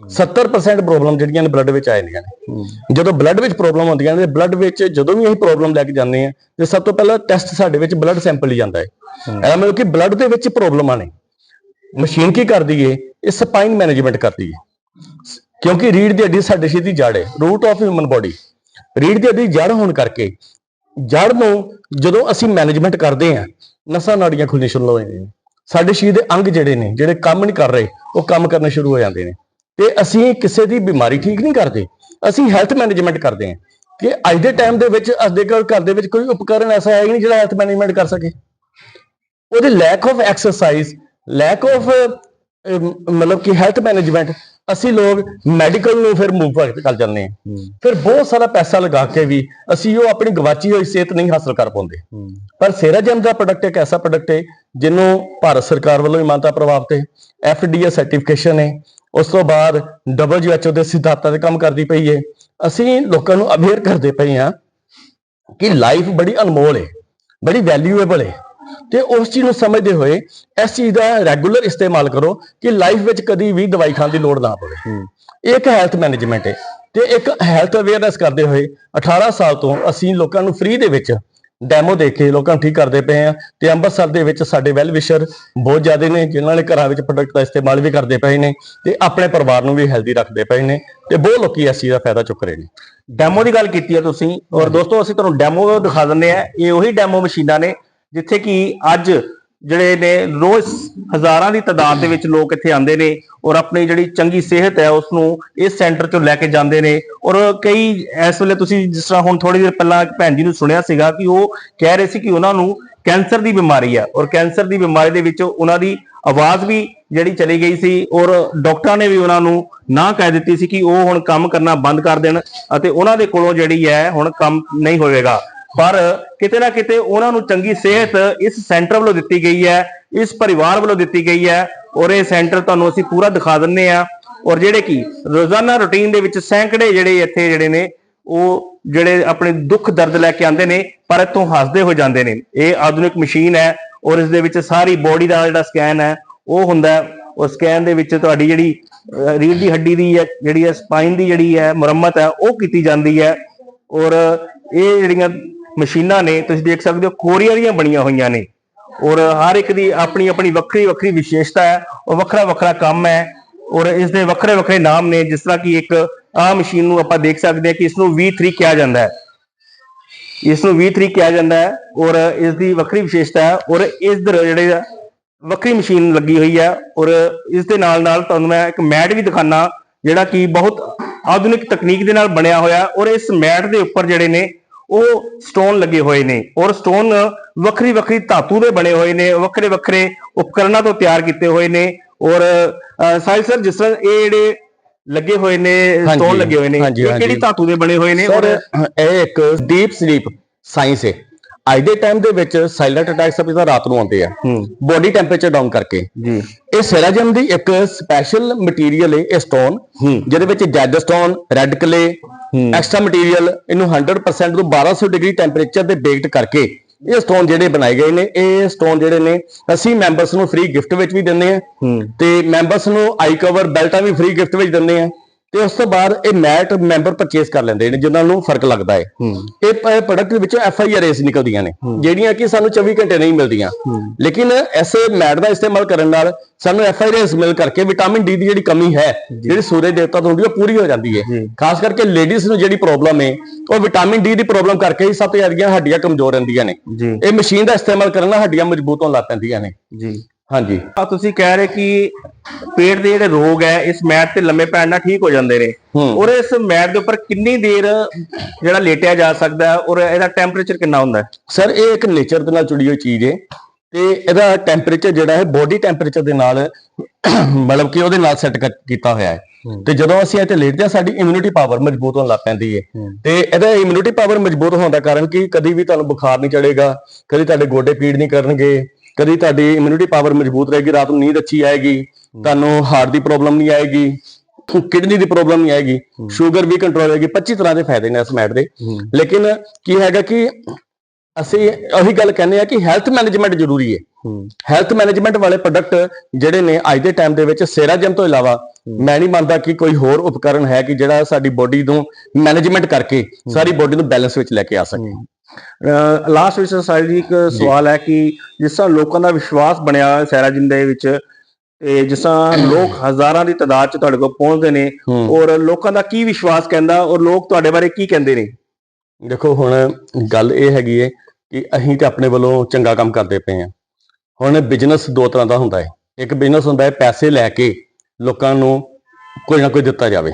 70% ਪ੍ਰੋਬਲਮ ਜਿਹੜੀਆਂ ਨੇ ਬਲੱਡ ਵਿੱਚ ਆ ਜਾਂਦੀਆਂ ਨੇ। ਜਦੋਂ ਬਲੱਡ ਵਿੱਚ ਪ੍ਰੋਬਲਮ ਆਉਂਦੀਆਂ ਨੇ ਬਲੱਡ ਵਿੱਚ ਜਦੋਂ ਵੀ ਅਸੀਂ ਪ੍ਰੋਬਲਮ ਲੈ ਕੇ ਜਾਂਦੇ ਆ ਤੇ ਸਭ ਤੋਂ ਪਹਿਲਾਂ ਟੈਸਟ ਸਾਡੇ ਵਿੱਚ ਬਲੱਡ ਸੈਂਪਲ ਹੀ ਜਾਂਦਾ ਹੈ। ਇਹਦਾ ਮਤਲਬ ਕਿ ਬਲੱਡ ਦੇ ਵਿੱਚ ਪ੍ਰੋਬਲਮਾਂ ਨੇ ਮਸ਼ੀਨ ਕੀ ਕਰਦੀ ਏ? ਇਹ ਸਪਾਈਨ ਮੈਨੇਜਮੈਂਟ ਕਰਦੀ ਏ। ਕਿਉਂਕਿ ਰੀੜ ਦੀ ਹੱਡੀ ਸਾਡੇ ਦੀ ਜੜ ਹੈ। ਰੂਟ ਆਫ ਹਿਊਮਨ ਬੋਡੀ ਰੀੜ ਦੀ ਹੱਡੀ ਜੜ ਹੋਣ ਕਰਕੇ ਜੜ ਨੂੰ ਜਦੋਂ ਅਸੀਂ ਮੈਨੇਜਮੈਂਟ ਕਰਦੇ ਆ ਨਸਾਂ ਨਾੜੀਆਂ ਖੁੱਲਣੀ ਸ਼ੁਰੂ ਹੋ ਜਾਂਦੀਆਂ ਨੇ। ਸਾਡੇ ਸਰੀਰ ਦੇ ਅੰਗ ਜਿਹੜੇ ਨੇ, ਜਿਹੜੇ ਕੰਮ ਨਹੀਂ ਕਰ ਰਹੇ, ਉਹ ਕੰਮ ਕਰਨੇ ਸ਼ੁਰੂ ਹੋ ਜਾਂਦੇ ਨੇ। ਤੇ ਅਸੀਂ ਕਿਸੇ ਦੀ ਬਿਮਾਰੀ ਠੀਕ ਨਹੀਂ ਕਰਦੇ, ਅਸੀਂ ਹੈਲਥ ਮੈਨੇਜਮੈਂਟ ਕਰਦੇ ਹਾਂ ਕਿ ਅੱਜ ਦੇ ਟਾਈਮ ਦੇ ਵਿੱਚ, ਅੱਜ ਦੇ ਘਰ ਦੇ ਵਿੱਚ ਕੋਈ ਉਪਕਰਨ ਐਸਾ ਹੈ ਨਹੀਂ ਜਿਹੜਾ ਹੈਲਥ ਮੈਨੇਜਮੈਂਟ ਕਰ ਸਕੇ। ਉਹਦੇ lack of exercise lack of ਮਤਲਬ ਕਿ ਹੈਲਥ ਮੈਨੇਜਮੈਂਟ ਅਸੀਂ ਲੋਕ ਮੈਡੀਕਲ ਨੂੰ ਫਿਰ ਮੂਵ ਕਰ ਜਾਂਦੇ ਹਾਂ। ਫਿਰ ਬਹੁਤ ਸਾਰਾ ਪੈਸਾ ਲਗਾ ਕੇ ਵੀ ਅਸੀਂ ਉਹ ਆਪਣੀ ਗਵਾਚੀ ਹੋਈ ਸਿਹਤ ਨਹੀਂ ਹਾਸਲ ਕਰ ਪਾਉਂਦੇ। ਪਰ ਸੇਰਾਜਮ ਦਾ ਪ੍ਰੋਡਕਟ ਇੱਕ ਐਸਾ ਪ੍ਰੋਡਕਟ ਹੈ ਜਿਹਨੂੰ ਭਾਰਤ ਸਰਕਾਰ ਵੱਲੋਂ ਇਮਾਨਤਾ ਪ੍ਰਾਪਤ ਹੈ ਐਫਡੀਏ ਸਰਟੀਫਿਕੇਸ਼ਨ ਹੈ ਉਸ ਤੋਂ ਬਾਅਦ WHO ਦੇ ਸਿਧਾਂਤਾਂ ਤੇ ਕੰਮ ਕਰਦੀ ਪਈ ਹੈ ਅਸੀਂ ਲੋਕਾਂ ਨੂੰ ਅਵੇਅਰ ਕਰਦੇ ਪਏ ਹਾਂ ਕਿ ਲਾਈਫ ਬੜੀ ਅਨਮੋਲ ਹੈ ਬੜੀ ਵੈਲਿਊਏਬਲ ਹੈ ਤੇ ਉਸ ਚੀਜ਼ ਨੂੰ ਸਮਝਦੇ ਹੋਏ ਇਸ ਚੀਜ਼ ਦਾ ਰੈਗੂਲਰ ਇਸਤੇਮਾਲ ਕਰੋ ਕਿ ਲਾਈਫ ਵਿੱਚ ਕਦੀ ਵੀ ਦਵਾਈ ਖਾਣ ਦੀ ਲੋੜ ਨਾ ਪਵੇ। ਇਹ ਇੱਕ ਹੈਲਥ ਮੈਨੇਜਮੈਂਟ ਹੈ ਤੇ ਇੱਕ ਹੈਲਥ ਅਵੇਅਰਨੈਸ ਕਰਦੇ ਹੋਏ 18 ਸਾਲ ਤੋਂ ਅਸੀਂ ਲੋਕਾਂ ਨੂੰ ਫ੍ਰੀ ਦੇ ਵਿੱਚ ਡੈਮੋ ਦੇ ਕੇ ਲੋਕਾਂ ਨੂੰ ਠੀਕ ਕਰਦੇ ਪਏ ਆ ਤੇ ਅੰਮ੍ਰਿਤਸਰ ਦੇ ਵਿੱਚ ਸਾਡੇ ਵੈਲ ਵਿਸ਼ਰ ਬਹੁਤ ਜ਼ਿਆਦੇ ਨੇ ਜਿਨ੍ਹਾਂ ਨੇ ਘਰਾਂ ਵਿੱਚ ਪ੍ਰੋਡਕਟ ਦਾ ਇਸਤੇਮਾਲ ਵੀ ਕਰਦੇ ਪਏ ਨੇ ਤੇ ਆਪਣੇ ਪਰਿਵਾਰ ਨੂੰ ਵੀ ਹੈਲਦੀ ਰੱਖਦੇ ਪਏ ਨੇ ਤੇ ਬਹੁਤ ਲੋਕੀ ਇਸ ਚੀਜ਼ ਦਾ ਫਾਇਦਾ ਚੁੱਕ ਰਹੇ ਨੇ। ਡੈਮੋ ਦੀ ਗੱਲ ਕੀਤੀ ਹੈ ਤੁਸੀਂ ਔਰ ਦੋਸਤੋ ਅਸੀਂ ਤੁਹਾਨੂੰ ਡੈਮੋ ਦਿਖਾ ਦਿੰਦੇ ਆ ਇਹ ਉਹੀ ਡੈਮੋ ਮਸ਼ੀਨਾਂ ਨੇ ਜਿੱਥੇ ਕਿ ਅੱਜ ਜਿਹੜੇ ਨੇ ਰੋਜ਼ ਹਜ਼ਾਰਾਂ ਦੀ ਤਾਦਾਦ ਦੇ ਵਿੱਚ ਲੋਕ ਇੱਥੇ ਆਉਂਦੇ ਨੇ ਔਰ ਆਪਣੀ ਜਿਹੜੀ ਚੰਗੀ ਸਿਹਤ ਹੈ ਉਸ ਨੂੰ ਇਸ ਸੈਂਟਰ ਚੋਂ ਲੈ ਕੇ ਜਾਂਦੇ ਨੇ ਔਰ ਕਈ ਇਸ ਵੇਲੇ ਤੁਸੀਂ ਜਿਸ ਤਰ੍ਹਾਂ ਹੁਣ ਥੋੜੀ ਦੇਰ ਪਹਿਲਾਂ ਭੈਣ ਜੀ ਨੂੰ ਸੁਣਿਆ ਸੀਗਾ ਕਿ ਉਹ ਕਹਿ ਰਹੇ ਸੀ ਕਿ ਉਹਨਾਂ ਨੂੰ ਕੈਂਸਰ ਦੀ ਬਿਮਾਰੀ ਹੈ ਔਰ ਕੈਂਸਰ ਦੀ ਬਿਮਾਰੀ ਦੇ ਵਿੱਚ ਉਹਨਾਂ ਦੀ ਆਵਾਜ਼ ਵੀ ਜਿਹੜੀ ਚਲੀ ਗਈ ਸੀ ਔਰ ਡਾਕਟਰਾਂ ਨੇ ਵੀ ਉਹਨਾਂ ਨੂੰ ਨਾ ਕਹਿ ਦਿੱਤੀ ਸੀ ਕਿ ਉਹ ਹੁਣ ਕੰਮ ਕਰਨਾ ਬੰਦ ਕਰ ਦੇਣ ਅਤੇ ਉਹਨਾਂ ਦੇ ਕੋਲੋਂ ਜਿਹੜੀ ਹੈ ਹੁਣ ਕੰਮ ਨਹੀਂ ਹੋਵੇਗਾ। ਪਰ ਕਿਤੇ ਨਾ ਕਿਤੇ ਉਹਨਾਂ ਨੂੰ ਚੰਗੀ ਸਿਹਤ ਇਸ ਸੈਂਟਰ ਵੱਲੋਂ ਦਿੱਤੀ ਗਈ ਹੈ, ਇਸ ਪਰਿਵਾਰ ਵੱਲੋਂ ਦਿੱਤੀ ਗਈ ਹੈ ਔਰ ਇਹ ਸੈਂਟਰ ਤੁਹਾਨੂੰ ਅਸੀਂ ਪੂਰਾ ਦਿਖਾ ਦਿੰਨੇ ਆ ਔਰ ਜਿਹੜੇ ਕੀ ਰੋਜ਼ਾਨਾ ਰੁਟੀਨ ਦੇ ਵਿੱਚ ਸੈਂਕੜੇ ਜਿਹੜੇ ਇੱਥੇ ਜਿਹੜੇ ਨੇ, ਉਹ ਜਿਹੜੇ ਆਪਣੇ ਦੁੱਖ ਦਰਦ ਲੈ ਕੇ ਆਉਂਦੇ ਨੇ, ਪਰ ਇੱਥੋਂ ਹੱਸਦੇ ਹੋ ਜਾਂਦੇ ਨੇ। ਇਹ ਆਧੁਨਿਕ ਮਸ਼ੀਨ ਹੈ ਔਰ ਇਸ ਦੇ ਵਿੱਚ ਸਾਰੀ ਬੋਡੀ ਦਾ ਜਿਹੜਾ ਸਕੈਨ ਹੈ, ਉਹ ਹੁੰਦਾ ਹੈ। ਉਹ ਸਕੈਨ ਦੇ ਵਿੱਚ ਤੁਹਾਡੀ ਜਿਹੜੀ ਰੀੜ ਦੀ ਹੱਡੀ ਦੀ ਹੈ, ਜਿਹੜੀ ਹੈ ਸਪਾਈਨ ਦੀ ਜਿਹੜੀ ਹੈ ਮੁਰੰਮਤ ਹੈ, ਉਹ ਕੀਤੀ ਜਾਂਦੀ ਹੈ ਔਰ ਇਹ ਜਿਹੜੀਆਂ ਮਸ਼ੀਨਾਂ ਨੇ, ਤੁਸੀਂ ਦੇਖ ਸਕਦੇ ਹੋ, ਕੋਰੀਆ ਦੀਆਂ ਬਣੀਆਂ ਹੋਈਆਂ ਨੇ। ਔਰ ਹਰ ਇੱਕ ਦੀ ਆਪਣੀ ਆਪਣੀ ਵੱਖਰੀ ਵੱਖਰੀ ਵਿਸ਼ੇਸ਼ਤਾ ਹੈ ਔਰ ਵੱਖਰਾ ਵੱਖਰਾ ਕੰਮ ਹੈ। ਔਰ ਇਸ ਦੇ ਵੱਖਰੇ ਵੱਖਰੇ ਨਾਮ ਨੇ, ਜਿਸ ਤਰ੍ਹਾਂ ਕਿ ਇੱਕ ਆਹ ਮਸ਼ੀਨ ਨੂੰ ਆਪਾਂ ਦੇਖ ਸਕਦੇ ਹਾਂ ਕਿ ਇਸ ਨੂੰ V3 ਕਿਹਾ ਜਾਂਦਾ ਹੈ। ਇਸ ਨੂੰ V3 ਕਿਹਾ ਜਾਂਦਾ ਹੈ ਔਰ ਇਸ ਦੀ ਵੱਖਰੀ ਵਿਸ਼ੇਸ਼ਤਾ ਹੈ ਔਰ ਇਸ ਦੇ ਜਿਹੜੇ ਵੱਖਰੀ ਮਸ਼ੀਨ ਲੱਗੀ ਹੋਈ ਹੈ। ਔਰ ਇਸ ਦੇ ਨਾਲ ਨਾਲ ਤੁਹਾਨੂੰ ਮੈਂ ਇੱਕ ਮੈਟ ਵੀ ਦਿਖਾਣਾ ਜਿਹੜਾ ਕਿ ਬਹੁਤ ਆਧੁਨਿਕ ਤਕਨੀਕ ਦੇ ਨਾਲ ਬਣਿਆ ਹੋਇਆ ਔਰ ਇਸ ਮੈਟ ਦੇ ਉੱਪਰ ਜਿਹੜੇ ਨੇ ਉਹ ਸਟੋਨ ਲੱਗੇ ਹੋਏ ਨੇ ਔਰ ਸਟੋਨ ਵੱਖਰੀ ਵੱਖਰੀ ਧਾਤੂ ਦੇ ਬਣੇ ਹੋਏ ਨੇ ਵੱਖਰੇ ਵੱਖਰੇ ਉਪਕਰਨਾਂ ਤੋਂ ਤਿਆਰ ਕੀਤੇ ਹੋਏ ਨੇ ਔਰ ਸਾਹਿਲ ਸਰ ਜਿਸ ਤਰ੍ਹਾਂ ਇਹ ਜਿਹੜੇ ਲੱਗੇ ਹੋਏ ਨੇ ਸਟੋਨ ਲੱਗੇ ਹੋਏ ਨੇ ਇਹ ਕਿਹੜੀ। ਧਾਤੂ ਦੇ ਬਣੇ ਹੋਏ ਨੇ ਔਰ ਇਹ ਇੱਕ ਡੀਪ ਸਲੀਪ ਸਾਇੰਸ ਹੈ ਅੱਜ ਦੇ ਟਾਈਮ ਦੇ ਵਿੱਚ ਸਾਇਲੈਂਟ ਅਟੈਕ ਸਭ ਤੋਂ ਰਾਤ ਨੂੰ ਆਉਂਦੇ ਆ। ਬੋਡੀ ਟੈਂਪਰੇਚਰ ਡਾਊਨ ਕਰਕੇ। ਜੀ। ਇਹ ਸੈਰਾਜਮ ਦੀ ਇੱਕ ਸਪੈਸ਼ਲ ਮਟੀਰੀਅਲ ਹੈ ਇਹ ਸਟੋਨ ਜਿਹਦੇ ਵਿੱਚ jade stone red clay extra material ਇਹਨੂੰ 100% ਤੋਂ 1200 ਡਿਗਰੀ ਟੈਂਪਰੇਚਰ ਤੇ ਬੇਕਡ ਕਰਕੇ ਇਹ ਸਟੋਨ ਜਿਹੜੇ ਬਣਾਏ ਗਏ ਨੇ ਇਹ ਸਟੋਨ ਜਿਹੜੇ ਨੇ ਅਸੀਂ ਮੈਂਬਰਸ ਨੂੰ ਫ੍ਰੀ ਗਿਫਟ ਵਿੱਚ ਵੀ ਦਿੰਦੇ ਆ। ਤੇ ਮੈਂਬਰਸ ਨੂੰ ਆਈ ਕਵਰ ਬੈਲਟਾਂ ਵੀ ਫ੍ਰੀ ਗਿਫਟ ਵਿੱਚ ਦਿੰਦੇ ਆ। ਤੇ ਉਸ ਤੋਂ ਬਾਅਦ ਇਹ ਮੈਟ ਮੈਂਬਰ ਪਰਚੇਸ ਕਰ ਲੈਂਦੇ ਨੇ ਜਿਨ੍ਹਾਂ ਨੂੰ ਫ਼ਰਕ ਲੱਗਦਾ ਹੈ। ਇਹ ਪ੍ਰੋਡਕਟ ਵਿੱਚੋਂ ਐਫ ਆਈ ਆਰ ਏਸ ਨਿਕਲਦੀਆਂ ਨੇ ਜਿਹੜੀਆਂ ਕਿ ਸਾਨੂੰ 24 ਘੰਟੇ ਨਹੀਂ ਮਿਲਦੀਆਂ। ਲੇਕਿਨ ਐਸੇ ਮੈਟ ਦਾ ਇਸਤੇਮਾਲ ਕਰਨ ਨਾਲ ਸਾਨੂੰ ਐਫ ਆਈ ਆਰ ਏਸ ਮਿਲ ਕਰਕੇ ਵਿਟਾਮਿਨ ਡੀ ਦੀ ਜਿਹੜੀ ਕਮੀ ਹੈ ਜਿਹੜੀ ਸੂਰਜ ਦੇਵਤਾ ਤੋਂ ਹੁੰਦੀ ਹੈ ਉਹ ਪੂਰੀ ਹੋ ਜਾਂਦੀ ਹੈ। ਖਾਸ ਕਰਕੇ ਲੇਡੀਜ਼ ਨੂੰ ਜਿਹੜੀ ਪ੍ਰੋਬਲਮ ਹੈ ਉਹ ਵਿਟਾਮਿਨ ਡੀ ਦੀ ਪ੍ਰੋਬਲਮ ਕਰਕੇ ਹੀ ਸਭ ਤੋਂ ਜ਼ਿਆਦਾ ਹੱਡੀਆਂ ਕਮਜ਼ੋਰ ਰਹਿੰਦੀਆਂ ਨੇ। ਇਹ ਮਸ਼ੀਨ ਦਾ ਇਸਤੇਮਾਲ ਕਰਨ ਨਾਲ ਹੱਡੀਆਂ ਮਜ਼ਬੂਤ ਹੋਣ ਲੱਗ ਪੈਂਦੀਆਂ ਨੇ। ਜੀ। ਹਾਂਜੀ। ਆ ਤੁਸੀਂ ਕਹਿ ਰਹੇ ਕਿ ਪੇਟ ਦੇ ਜਿਹੜੇ ਰੋਗ ਹੈ ਇਸ ਮੈਟ ਤੇ ਲੰਮੇ ਪੈਣ ਨਾਲ ਠੀਕ ਹੋ ਜਾਂਦੇ ਨੇ। ਔਰ ਇਸ ਮੈਟ ਦੇ ਉੱਪਰ ਕਿੰਨੀ ਦੇਰ ਜਿਹੜਾ ਲੇਟਿਆ ਜਾ ਸਕਦਾ ਹੈ ਔਰ ਇਹਦਾ ਟੈਂਪਰੇਚਰ ਕਿੰਨਾ ਹੁੰਦਾ ਹੈ? ਸਰ ਇਹ ਇੱਕ ਨੇਚਰ ਦੇ ਨਾਲ ਜੁੜੀ ਹੋਈ ਚੀਜ਼ ਹੈ ਤੇ ਇਹਦਾ ਟੈਂਪਰੇਚਰ ਜਿਹੜਾ ਹੈ ਬੋਡੀ ਟੈਂਪਰੇਚਰ ਦੇ ਨਾਲ ਮਤਲਬ ਕਿ ਉਹਦੇ ਨਾਲ ਸੈੱਟ ਕੀਤਾ ਹੋਇਆ ਹੈ। ਤੇ ਜਦੋਂ ਅਸੀਂ ਤੇ ਲੇਟਦੇ ਹਾਂ ਸਾਡੀ ਇਮਿਊਨਿਟੀ ਪਾਵਰ ਮਜ਼ਬੂਤ ਹੋਣ ਲੱਗ ਪੈਂਦੀ ਹੈ। ਤੇ ਇਹਦਾ ਇਮਿਊਨਿਟੀ ਪਾਵਰ ਮਜ਼ਬੂਤ ਹੋਣ ਦਾ ਕਾਰਨ ਕਿ? ਕਦੀ ਵੀ ਤੁਹਾਨੂੰ ਬੁਖਾਰ ਨਹੀਂ ਚੜੇਗਾ ਕਦੀ ਤੁਹਾਡੇ ਗੋਡੇ ਪੀੜ ਨਹੀਂ ਕਰਨਗੇ ਕਦੀ ਤੁਹਾਡੀ ਇਮਿਊਨਿਟੀ ਪਾਵਰ ਮਜ਼ਬੂਤ ਰਹੇਗੀ ਰਾਤ ਨੂੰ ਨੀਂਦ ਅੱਛੀ ਆਏਗੀ ਤੁਹਾਨੂੰ ਹਾਰਟ ਦੀ ਪ੍ਰੋਬਲਮ ਨਹੀਂ ਆਏਗੀ ਕਿਡਨੀ ਦੀ ਪ੍ਰੋਬਲਮ ਨਹੀਂ ਆਏਗੀ ਸ਼ੂਗਰ ਵੀ ਕੰਟਰੋਲ ਹੋਏਗੀ 25 ਤਰ੍ਹਾਂ ਦੇ ਫਾਇਦੇ ਨੇ ਇਸ ਮੈਟ ਦੇ। ਲੇਕਿਨ ਕੀ ਹੈਗਾ ਕਿ ਅਸੀਂ ਉਹੀ ਗੱਲ ਕਹਿੰਦੇ ਆ ਕਿ ਹੈਲਥ ਮੈਨੇਜਮੈਂਟ ਜ਼ਰੂਰੀ ਹੈ। ਹੈਲਥ ਮੈਨੇਜਮੈਂਟ ਵਾਲੇ ਪ੍ਰੋਡਕਟ ਜਿਹੜੇ ਨੇ ਅੱਜ ਦੇ ਟਾਈਮ ਦੇ ਵਿੱਚ ਸੇਰਾਜਮ ਤੋਂ ਇਲਾਵਾ ਮੈਂ ਨਹੀਂ ਮੰਨਦਾ ਕਿ ਕੋਈ ਹੋਰ ਉਪਕਰਨ ਹੈ ਕਿ ਜਿਹੜਾ ਸਾਡੀ ਬੋਡੀ ਨੂੰ ਮੈਨੇਜਮੈਂਟ ਕਰਕੇ ਸਾਰੀ ਬੋਡੀ ਨੂੰ ਬੈਲੈਂਸ ਵਿੱਚ ਲੈ ਕੇ ਆ ਸਕੇ। ਲਾਸਟ ਵਿੱਚ ਸਾਡੀ ਇੱਕ ਸਵਾਲ ਹੈ ਕਿ ਜਿਸ ਤਰ੍ਹਾਂ ਲੋਕਾਂ ਦਾ ਵਿਸ਼ਵਾਸ ਬਣਿਆ ਹੋਇਆ ਸੈਰਾਜਿੰਦ ਦੇ ਵਿੱਚ ਤੇ ਜਿਸ ਤਰ੍ਹਾਂ ਲੋਕ ਹਜ਼ਾਰਾਂ ਦੀ ਤਾਦਾਦ ਚ ਤੁਹਾਡੇ ਕੋਲ ਪਹੁੰਚਦੇ ਨੇ। ਔਰ ਲੋਕਾਂ ਦਾ ਕੀ ਵਿਸ਼ਵਾਸ ਕਹਿੰਦਾ ਔਰ ਲੋਕ ਤੁਹਾਡੇ ਬਾਰੇ ਕੀ ਕਹਿੰਦੇ ਨੇ? ਦੇਖੋ ਹੁਣ ਗੱਲ ਇਹ ਹੈਗੀ ਹੈ ਕਿ ਅਸੀਂ ਤੇ ਆਪਣੇ ਵੱਲੋਂ ਚੰਗਾ ਕੰਮ ਕਰਦੇ ਪਏ ਹਾਂ। ਹੁਣ ਬਿਜ਼ਨਸ ਦੋ ਤਰ੍ਹਾਂ ਦਾ ਹੁੰਦਾ ਹੈ ਇੱਕ ਬਿਜ਼ਨਸ ਹੁੰਦਾ ਹੈ ਪੈਸੇ ਲੈ ਕੇ ਲੋਕਾਂ ਨੂੰ ਕੋਈ ਨਾ ਕੋਈ ਦਿੱਤਾ ਜਾਵੇ।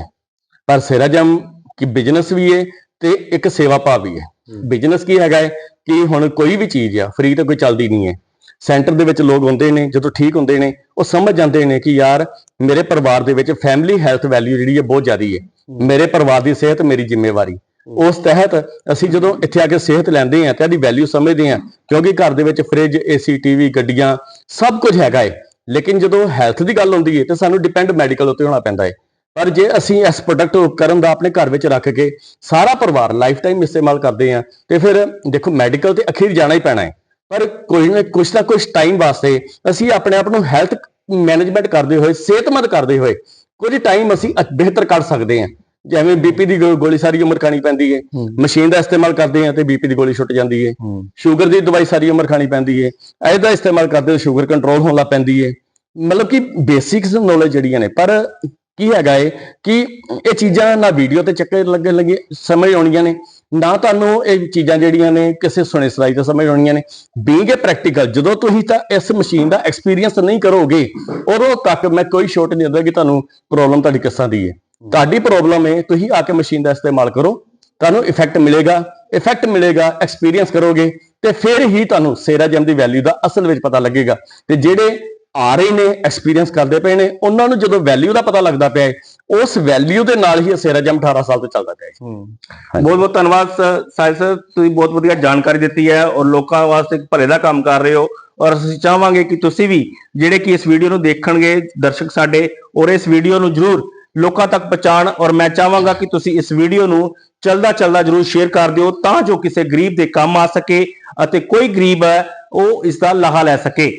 ਪਰ ਸਿਰਾਜਮ ਕਿ ਬਿਜ਼ਨਸ ਵੀ ਹੈ ਤੇ ਇੱਕ ਸੇਵਾ ਭਾਵ ਵੀ ਹੈ ਬਿਜ਼ਨਸ ਕੀ ਹੈਗਾ ਹੈ ਕਿ ਹੁਣ ਕੋਈ ਵੀ ਚੀਜ਼ ਆ ਫ੍ਰੀ ਤੇ ਕੋਈ ਚੱਲਦੀ ਨਹੀਂ ਹੈ ਸੈਂਟਰ ਦੇ ਵਿੱਚ ਲੋਕ ਹੁੰਦੇ ਨੇ ਜਦੋਂ ਠੀਕ ਹੁੰਦੇ ਨੇ ਉਹ ਸਮਝ ਜਾਂਦੇ ਨੇ ਕਿ ਯਾਰ ਮੇਰੇ ਪਰਿਵਾਰ ਦੇ ਵਿੱਚ ਫੈਮਿਲੀ ਹੈਲਥ ਵੈਲਿਊ ਜਿਹੜੀ ਹੈ ਬਹੁਤ ਜ਼ਿਆਦੀ ਹੈ। ਮੇਰੇ ਪਰਿਵਾਰ ਦੀ ਸਿਹਤ ਮੇਰੀ ਜ਼ਿੰਮੇਵਾਰੀ। ਉਸ ਤਹਿਤ ਅਸੀਂ ਜਦੋਂ ਇੱਥੇ ਆ ਕੇ ਸਿਹਤ ਲੈਂਦੇ ਆ ਤੇ ਇਹਦੀ ਵੈਲਿਊ ਸਮਝਦੇ ਆ ਕਿਉਂਕਿ ਘਰ ਦੇ ਵਿੱਚ ਫ੍ਰਿਜ ਏਸੀ ਟੀਵੀ ਗੱਡੀਆਂ ਸਭ ਕੁਝ ਹੈਗਾ ਏ। ਲੇਕਿਨ ਜਦੋਂ ਹੈਲਥ ਦੀ ਗੱਲ ਹੁੰਦੀ ਏ ਤੇ ਸਾਨੂੰ ਡਿਪੈਂਡ ਮੈਡੀਕਲ ਉੱਤੇ ਹੋਣਾ ਪੈਂਦਾ ਏ। ਪਰ ਜੇ ਅਸੀਂ ਇਸ ਪ੍ਰੋਡਕਟ ਉਪਕਰਨ ਦਾ ਆਪਣੇ ਘਰ ਵਿੱਚ ਰੱਖ ਕੇ ਸਾਰਾ ਪਰਿਵਾਰ ਲਾਈਫ ਟਾਈਮ ਇਸਤੇਮਾਲ ਕਰਦੇ ਆ ਤੇ ਫਿਰ ਦੇਖੋ ਮੈਡੀਕਲ ਤੇ ਅਖੀਰ ਜਾਣਾ ਹੀ ਪੈਣਾ ਏ ਪਰ ਕੋਈ ਨਾ ਕੁਛ ਨਾ ਕੁਛ ਟਾਈਮ ਵਾਸਤੇ ਅਸੀਂ ਆਪਣੇ ਆਪ ਨੂੰ ਹੈਲਥ ਮੈਨੇਜਮੈਂਟ ਕਰਦੇ ਹੋਏ ਸਿਹਤਮੰਦ ਕਰਦੇ ਹੋਏ ਕੁਝ ਟਾਈਮ ਅਸੀਂ ਬਿਹਤਰ ਕਰ ਸਕਦੇ ਹਾਂ। ਜਿਵੇਂ ਬੀਪੀ ਦੀ ਗੋਲੀ ਸਾਰੀ ਉਮਰ ਖਾਣੀ ਪੈਂਦੀ ਹੈ। ਮਸ਼ੀਨ ਦਾ ਇਸਤੇਮਾਲ ਕਰਦੇ ਹਾਂ ਤੇ ਬੀਪੀ ਦੀ ਗੋਲੀ ਛੁੱਟ ਜਾਂਦੀ ਹੈ। ਸ਼ੂਗਰ ਦੀ ਦਵਾਈ ਸਾਰੀ ਉਮਰ ਖਾਣੀ ਪੈਂਦੀ ਹੈ। ਇਹਦਾ ਇਸਤੇਮਾਲ ਕਰਦੇ ਹੋ ਸ਼ੂਗਰ ਕੰਟਰੋਲ ਹੋਣ ਲੱਗ ਪੈਂਦੀ ਹੈ। ਮਤਲਬ ਕਿ ਬੇਸਿਕਸ ਨੌਲੇਜ ਜਿਹੜੀਆਂ ਨੇ ਪਰ ਕੀ ਹੈਗਾ ਏ ਕਿ ਇਹ ਚੀਜ਼ਾਂ ਨਾ ਵੀਡੀਓ ਤੇ ਚੱਕਰ ਲੱਗਣ ਲੱਗੇ ਸਮਝ ਆਉਣੀਆਂ ਨੇ, ਨਾ ਤੁਹਾਨੂੰ ਇਹ ਚੀਜ਼ਾਂ ਜਿਹੜੀਆਂ ਨੇ ਕਿਸੇ ਸੁਣੇ ਸੁਣਾਈ ਤੋਂ ਸਮਝ ਆਉਣੀਆਂ ਨੇ। ਬੀਂਗ ਇਹ ਪ੍ਰੈਕਟੀਕਲ ਜਦੋਂ ਤੁਸੀਂ ਤਾਂ ਇਸ ਮਸ਼ੀਨ ਦਾ ਐਕਸਪੀਰੀਅੰਸ ਨਹੀਂ ਕਰੋਗੇ, ਉਦੋਂ ਤੱਕ ਮੈਂ ਕੋਈ ਸ਼ੋਟ ਨਹੀਂ ਦਿੰਦਾ ਕਿ ਤੁਹਾਨੂੰ ਪ੍ਰੋਬਲਮ ਤੁਹਾਡੀ ਕਿਸਾਂ ਦੀ ਹੈ। ਤੁਹਾਡੀ ਪ੍ਰੋਬਲਮ ਹੈ ਤੁਸੀਂ ਆ ਕੇ ਮਸ਼ੀਨ ਦਾ ਇਸਤੇਮਾਲ ਕਰੋ, ਤੁਹਾਨੂੰ ਇਫੈਕਟ ਮਿਲੇਗਾ ਇਫੈਕਟ ਮਿਲੇਗਾ ਐਕਸਪੀਰੀਅੰਸ ਕਰੋਗੇ, ਤੇ ਫਿਰ ਹੀ ਤੁਹਾਨੂੰ ਸੇਰਾ ਜਮ ਦੀ ਵੈਲਿਊ ਦਾ ਅਸਲ ਵਿੱਚ ਪਤਾ ਲੱਗੇਗਾ। ਤੇ ਜਿਹੜੇ ਆ ਰਹੇ ਨੇ ਐਕਸਪੀਰੀਅੰਸ ਕਰਦੇ ਪਏ ਨੇ ਉਹਨਾਂ ਨੂੰ ਜਦੋਂ ਵੈਲਿਊ ਦਾ ਪਤਾ ਲੱਗਦਾ ਪਿਆ ਹੈ ਉਸ ਵੈਲਿਊ ਦੇ ਨਾਲ ਹੀ ਇਹ ਸੇਰਾਜਮ 18 ਸਾਲ ਤੋਂ ਚੱਲਦਾ ਪਿਆ ਹੈ। ਬਹੁਤ ਬਹੁਤ ਧੰਨਵਾਦ ਸਾਹਿਬ ਸਰ ਤੁਸੀਂ ਬਹੁਤ ਵਧੀਆ ਜਾਣਕਾਰੀ ਦਿੱਤੀ ਹੈ ਔਰ ਲੋਕਾਂ ਵਾਸਤੇ ਭਲੇ ਦਾ ਕੰਮ ਕਰ ਰਹੇ ਹੋ ਔਰ ਅਸੀਂ ਚਾਹਾਂਗੇ ਕਿ ਤੁਸੀਂ ਵੀ ਜਿਹੜੇ ਕਿ ਇਸ ਵੀਡੀਓ ਨੂੰ ਦੇਖਣਗੇ ਦਰਸ਼ਕ ਸਾਡੇ ਔਰ ਇਸ ਵੀਡੀਓ ਨੂੰ ਜਰੂਰ ਲੋਕਾਂ ਤੱਕ ਪਹੁੰਚਾਣ ਔਰ ਮੈਂ ਚਾਹਾਂਗਾ ਕਿ ਤੁਸੀਂ ਇਸ ਵੀਡੀਓ ਨੂੰ ਚਲਦਾ ਚਲਦਾ ਜਰੂਰ ਸ਼ੇਅਰ ਕਰ ਦਿਓ ਤਾਂ ਜੋ ਕਿਸੇ ਗਰੀਬ ਦੇ ਕੰਮ ਆ ਸਕੇ ਅਤੇ ਕੋਈ ਗਰੀਬ ਹੈ ਉਹ ਇਸ ਦਾ ਲਾਹਾ ਲੈ ਸਕੇ।